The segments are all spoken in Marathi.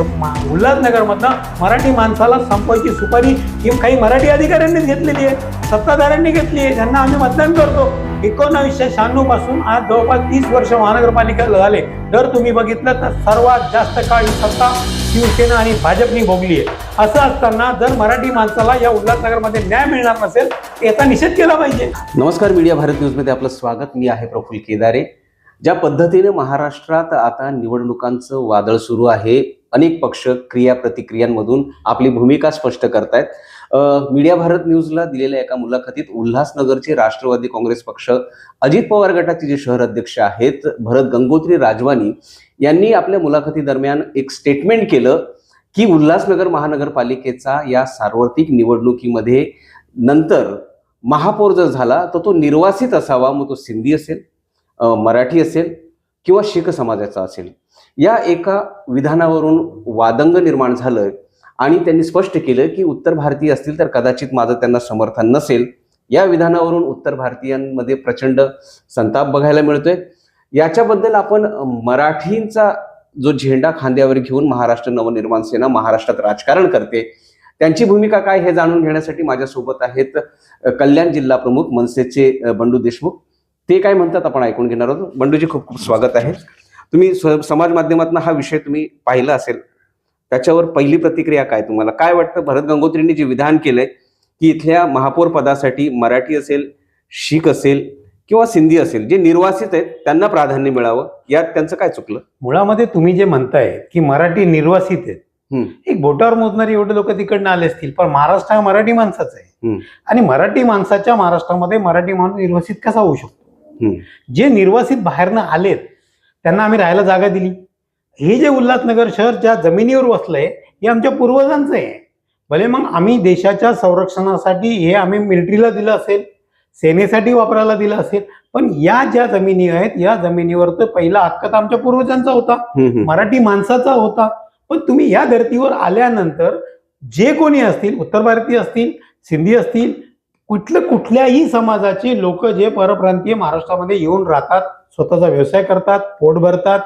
उल्हासनगरमधनं मराठी माणसाला संपवायची सुपारी ही काही मराठी अधिकाऱ्यांनीच घेतलेली आहे. सत्ताधाऱ्यांनी घेतली आहे. ज्यांना आम्ही मतदान करतो. एकोणावीसशे शहाण्णवपासून आज जवळपास तीस वर्ष महानगरपालिका झाले. जर तुम्ही बघितलं तर सर्वात जास्त काळ ही सत्ता शिवसेना आणि भाजपनी भोगली आहे. असं असताना जर मराठी माणसाला या उल्हासनगरमध्ये न्याय मिळणार नसेल तर याचा निषेध केला पाहिजे. नमस्कार मीडिया भारत न्यूजमध्ये आपलं स्वागत. मी आहे प्रफुल्ल केदारे. ज्या पद्धतीने महाराष्ट्रात आता निवडणुकांचं वादळ सुरू आहे अनेक पक्ष क्रिया प्रतिक्रियांमधून आपली भूमिका स्पष्ट करतायत. मीडिया भारत न्यूजला दिलेल्या एका मुलाखतीत उल्हासनगरचे राष्ट्रवादी काँग्रेस पक्ष अजित पवार गटाचे जे शहर अध्यक्ष आहेत भरत गंगोत्री राजवानी यांनी आपल्या मुलाखतीदरम्यान एक स्टेटमेंट केलं की उल्हासनगर महानगरपालिकेचा या सार्वत्रिक निवडणुकीमध्ये नंतर महापौर जर झाला तर तो निर्वासित असावा मग तो सिंधी असेल मराठी असेल किंवा शीख समाजाचा असेल. या एका विधानावरून वादंग निर्माण झालं आणि त्यांनी स्पष्ट केलं की उत्तर भारतीय असतील तर कदाचित माझं त्यांना समर्थन नसेल. या विधानावरून उत्तर भारतीयांमध्ये प्रचंड संताप बघायला मिळतोय. याच्याबद्दल आपण मराठींचा जो झेंडा खांद्यावर घेऊन महाराष्ट्र नवनिर्माण सेना महाराष्ट्रात राजकारण करते त्यांची भूमिका काय हे जाणून घेण्यासाठी माझ्यासोबत आहेत कल्याण जिल्हा प्रमुख मनसेचे बंडू देशमुख. ते काय म्हणतात आपण ऐकून घेणार आहोत बंडूजी खूप खूप स्वागत आहे तुम्ही समाज माध्यमातून हा विषय तुम्ही पाहिला असेल त्याच्यावर पहिली प्रतिक्रिया काय तुम्हाला काय वाटतं भरत गंगोत्रींनी जे विधान केलंय की इथल्या महापौर पदासाठी मराठी असेल शीख असेल किंवा सिंधी असेल जे निर्वासित आहेत त्यांना प्राधान्य मिळावं यात त्यांचं काय चुकलं मुळामध्ये तुम्ही जे म्हणताय की मराठी निर्वासित आहेत. एक बोटावर मोजणारी एवढे लोक तिकडनं आले असतील पण महाराष्ट्र हा मराठी माणसाचा आहे. आणि मराठी माणसाच्या महाराष्ट्रामध्ये मराठी माणूस निर्वासित कसा होऊ शकतो. जे निर्वासित बाहेरनं आलेत त्यांना आम्ही राहायला जागा दिली. हे जे उल्हासनगर शहर ज्या जमिनीवर वसलंय हे आमच्या पूर्वजांचं आहे. भले मग आम्ही देशाच्या संरक्षणासाठी हे आम्ही मिलिटरीला दिलं असेल सेनेसाठी वापरायला दिलं असेल पण या ज्या जमिनी आहेत या जमिनीवर तर पहिला हक्क तर आमच्या पूर्वजांचा होता. मराठी माणसाचा होता. पण तुम्ही या धर्तीवर आल्यानंतर जे कोणी असतील उत्तर भारतीय असतील सिंधी असतील कुठलं कुठल्याही समाजाचे लोक जे परप्रांतीय महाराष्ट्रामध्ये येऊन राहतात स्वतःचा व्यवसाय करतात पोट भरतात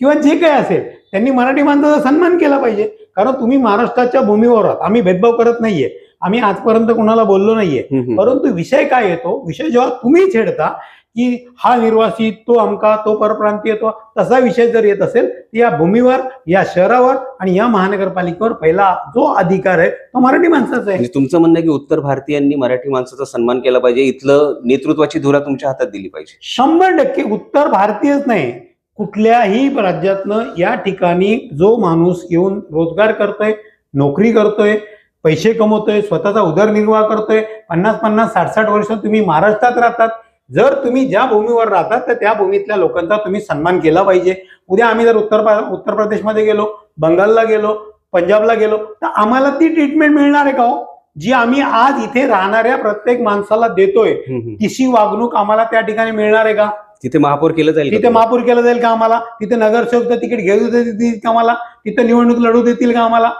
किंवा जे काही असेल त्यांनी मराठी माणसाचा सन्मान केला पाहिजे. कारण तुम्ही महाराष्ट्राच्या भूमीवर आहात. आम्ही भेदभाव करत नाहीये. आम्ही आजपर्यंत कोणाला बोललो नाहीये. परंतु विषय काय येतो? विषय जेव्हा तुम्ही छेडता की हा निर्वासित तो अमका तो परप्रांतीय तो तसा विषय जर येत असेल तर या भूमीवर या शहरावर आणि या महानगरपालिकेवर पहिला जो अधिकार आहे तो मराठी माणसाचा आहे. म्हणजे तुमचं म्हणणं की उत्तर भारतीयांनी मराठी माणसाचा सन्मान केला पाहिजे इथलं नेतृत्वाची धुरा तुमच्या हातात दिली पाहिजे. शंभर टक्के उत्तर भारतीयच नाही. कुठल्याही राज्यातनं या ठिकाणी जो माणूस येऊन रोजगार करतोय नोकरी करतोय पैसे कमवतोय स्वतःचा उदरनिर्वाह करतोय पन्नास पन्नास साठ साठ वर्ष तुम्ही महाराष्ट्रात राहतात जर तुम्ही ज्या भूमीवर राहतात तर त्या भूमीतल्या लोकांचा तुम्ही सन्मान केला पाहिजे. उद्या आम्ही जर उत्तर उत्तर प्रदेशमध्ये गेलो बंगालला गेलो पंजाबला गेलो तर आम्हाला ती ट्रीटमेंट मिळणार आहे का हो? जी आम्ही आज इथे राहणाऱ्या प्रत्येक माणसाला देतोय. तिशी वागणूक आम्हाला त्या ठिकाणी मिळणार आहे का? तिथे महापौर केलं जाईल का तिथे महापौर केलं जाईल का आम्हाला? तिथे नगरसेवक तिकीट घेऊ देतील का आम्हाला? तिथे निवडणूक लढू देतील का आम्हाला?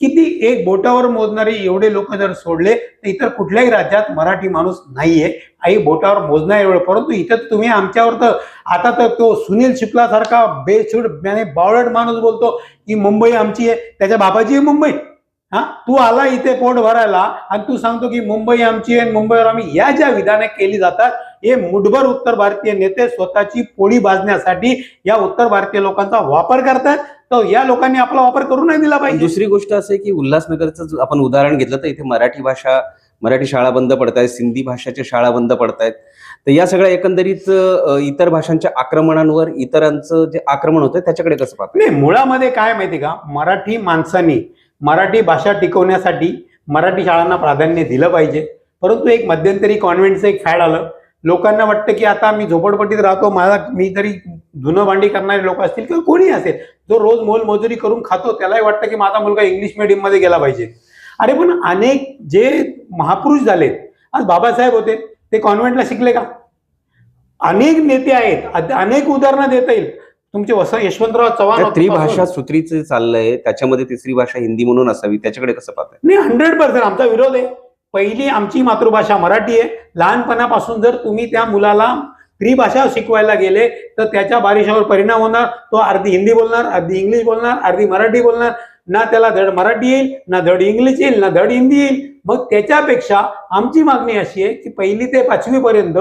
किती एक बोटावर मोजणारे एवढे लोक जर सोडले तर इतर कुठल्याही राज्यात मराठी माणूस नाहीये. आई बोटावर मोजणार एवढं परंतु इथं तर तुम्ही आमच्यावर तर आता तर तो सुनील शिपला सारखा बेसूड याने बावळट माणूस बोलतो की मुंबई आमची आहे त्याच्या बाबाची आहे मुंबई. हा? तू आला इथे पोट भरायला आणि तू सांगतो की मुंबई आमची आहे आणि मुंबईवर आम्ही या ज्या विधाने केली जातात हे मुठभर उत्तर भारतीय नेते स्वतःची पोळी बाजण्यासाठी या उत्तर भारतीय लोकांचा वापर करतात. तर या लोकांनी आपला वापर करू नाही दिला पाहिजे. दुसरी गोष्ट असं की उल्हासनगरचं आपण उदाहरण घेतलं तर इथे मराठी भाषा मराठी शाळा बंद पडत आहेत सिंधी भाषाच्या शाळा बंद पडत आहेत. तर या सगळ्या एकंदरीत इतर भाषांच्या आक्रमणांवर इतरांचं जे आक्रमण होतं त्याच्याकडे कसं पाहतो नाही मुळामध्ये काय माहिती का? मराठी माणसांनी मराठी भाषा टिकवण्यासाठी मराठी शाळांना प्राधान्य दिलं पाहिजे. परंतु एक मध्यंतरी कॉन्व्हेंटचं एक फॅड आलं. लोकांना वाटतं की आता मी झोपडपट्टीत राहतो मला मी तरी धुणं भांडी करणारे लोक असतील किंवा कोणी असेल जो रोज मोलमजुरी करून खातो त्यालाही वाटतं की माझा मुलगा इंग्लिश medium मध्ये गेला पाहिजे. अरे पण अनेक जे महापुरुष झालेत आज बाबासाहेब होते ते कॉन्व्हेंटला शिकले का? अनेक नेते आहेत अनेक उदाहरणं देता येईल. तुमचे वस यशवंतराव चव्हाण त्रिभाषा. सूत्रीचं चाललंय त्याच्यामध्ये तिसरी भाषा हिंदी म्हणून असावी त्याच्याकडे कसं पाहताय? नाही हंड्रेड पर्सेंट आमचा विरोध आहे. पहिली आमची मातृभाषा मराठी आहे. लहानपणापासून जर तुम्ही त्या मुलाला त्रिभाषा शिकवायला गेले तर त्याच्या बारिशावर परिणाम होणार. तो अर्धी हिंदी बोलणार अर्धी इंग्लिश बोलणार अर्धी मराठी बोलणार. ना त्याला धड मराठी येईल ना धड इंग्लिश येईल ना धड हिंदी येईल. मग त्याच्यापेक्षा आमची मागणी अशी आहे की पहिली ते पाचवी पर्यंत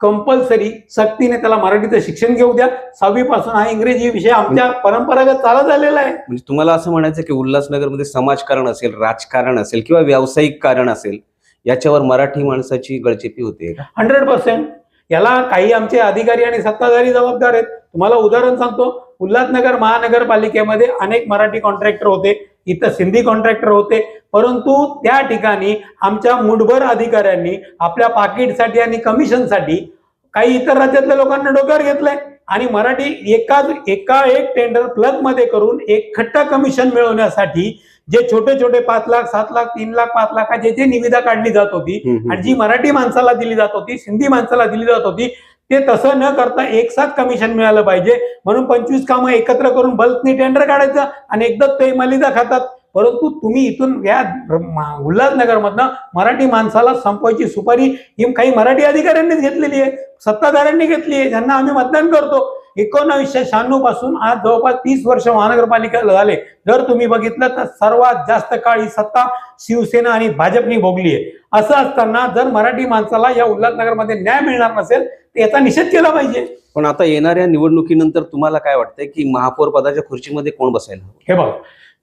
कंपल्सरी सक्तीने त्याला मराठीचं शिक्षण घेऊ द्या. सहावी पासून हा इंग्रजी विषय आमच्या परंपरागत चालत आलेला आहे. म्हणजे तुम्हाला असं म्हणायचं की उल्हासनगरमध्ये समाजकारण असेल राजकारण असेल किंवा व्यावसायिक कारण असेल याच्यावर मराठी माणसाची गळचेपी होते हंड्रेड पर्सेंट. याला काही आमचे अधिकारी आणि सत्ताधारी जबाबदार आहेत. तुम्हाला उदाहरण सांगतो. उल्हासनगर महानगरपालिकेमध्ये अनेक मराठी कॉन्ट्रॅक्टर होते. इथं सिंधी कॉन्ट्रॅक्टर होते. परंतु त्या ठिकाणी आमच्या मुठभर अधिकाऱ्यांनी आपल्या पाकिटसाठी आणि कमिशनसाठी काही इतर राज्यातल्या लोकांना डोक्यावर घेतलंय. आणि मराठी एका एका एक टेंडर प्लगमध्ये करून एक खट्टा कमिशन मिळवण्यासाठी जे छोटे छोटे पाच लाख सात लाख तीन लाख पाच लाखाची जे निविदा काढली जात होती आणि जी मराठी माणसाला दिली जात होती सिंधी माणसाला दिली जात होती ते तसं न करता एक साथ कमिशन मिळालं पाहिजे. म्हणून पंचवीस कामं एकत्र करून बल्कनी टेंडर काढायचं आणि एकदा ते मलिदा खातात. परंतु तुम्ही इथून या उल्हासनगर मधनं मराठी माणसाला संपवायची सुपारी ही काही मराठी अधिकाऱ्यांनीच घेतलेली आहे. सत्ताधाऱ्यांनी घेतली आहे. ज्यांना आम्ही मतदान करतो. एकोणावीसशे शहाण्णवपासून आज जवळपास तीस वर्ष महानगरपालिकेला झाले. जर तुम्ही बघितलं तर सर्वात जास्त काळ ही सत्ता शिवसेना आणि भाजपनी भोगली आहे. असं असताना जर मराठी माणसाला या उल्हासनगरमध्ये न्याय मिळणार नसेल तर याचा निषेध केला पाहिजे. पण आता येणाऱ्या निवडणुकीनंतर तुम्हाला काय वाटतंय की महापौर पदाच्या खुर्चीमध्ये कोण बसायला हवं? हे बघा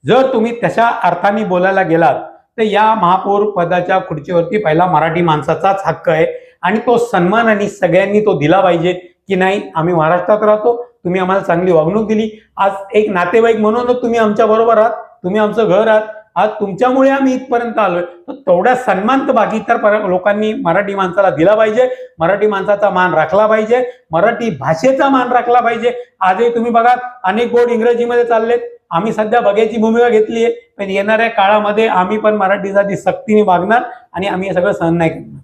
जर तुम्ही तशा अर्थाने बोलायला गेलात तर या महापौर पदाच्या खुर्चीवरती पहिला मराठी माणसाचाच हक्क आहे. आणि तो सन्मानाने सगळ्यांनी तो दिला पाहिजे. की नाही? आम्ही महाराष्ट्रात राहतो. तुम्ही आम्हाला चांगली वागणूक दिली. आज एक नातेवाईक म्हणूनच तुम्ही आमच्या बरोबर आहात. तुम्ही आमचं घर आहात. आज तुमच्यामुळे आम्ही इथपर्यंत आलोय. तर तेवढा सन्मान तर बाकी इतर लोकांनी मराठी माणसाला दिला पाहिजे. मराठी माणसाचा मान राखला पाहिजे. मराठी भाषेचा मान राखला पाहिजे. आजही तुम्ही बघा अनेक गोड इंग्रजीमध्ये चाललेत. आम्ही सध्या बघायची भूमिका घेतली आहे पण येणाऱ्या काळामध्ये आम्ही पण मराठीसाठी सक्तीने वागणार आणि आम्ही हे सगळं सहन नाही करणार.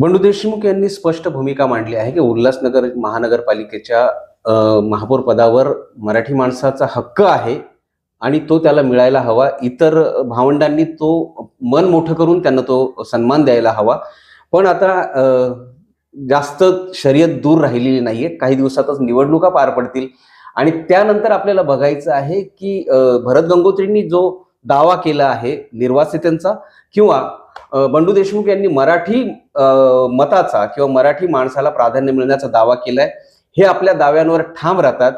बंडू देशमुख यांनी स्पष्ट भूमिका मांडली आहे की उल्हासनगर महानगरपालिकेच्या महापौर पदावर मराठी माणसाचा हक्क आहे आणि तो त्याला मिळायला हवा. इतर भावंडांनी तो मन मोठं करून त्यांना तो सन्मान द्यायला हवा. पण आता जास्त शर्यत दूर राहिलेली नाहीये. काही दिवसातच निवडणुका पार पडतील. आणि त्यानंतर आपल्याला बघायचं आहे की भरत गंगोत्रींनी जो दावा केला आहे निर्वासितांचा किंवा बंडू देशमुख यांनी मराठी अं, मताचा किंवा मराठी माणसाला प्राधान्य मिळण्याचा दावा केलाय. हे आपल्या दाव्यांवर ठाम राहतात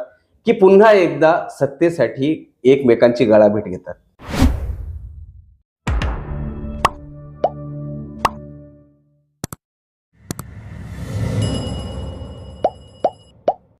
की पुन्हा एकदा सत्तेसाठी एकमेकांची गळाभेट घेतात.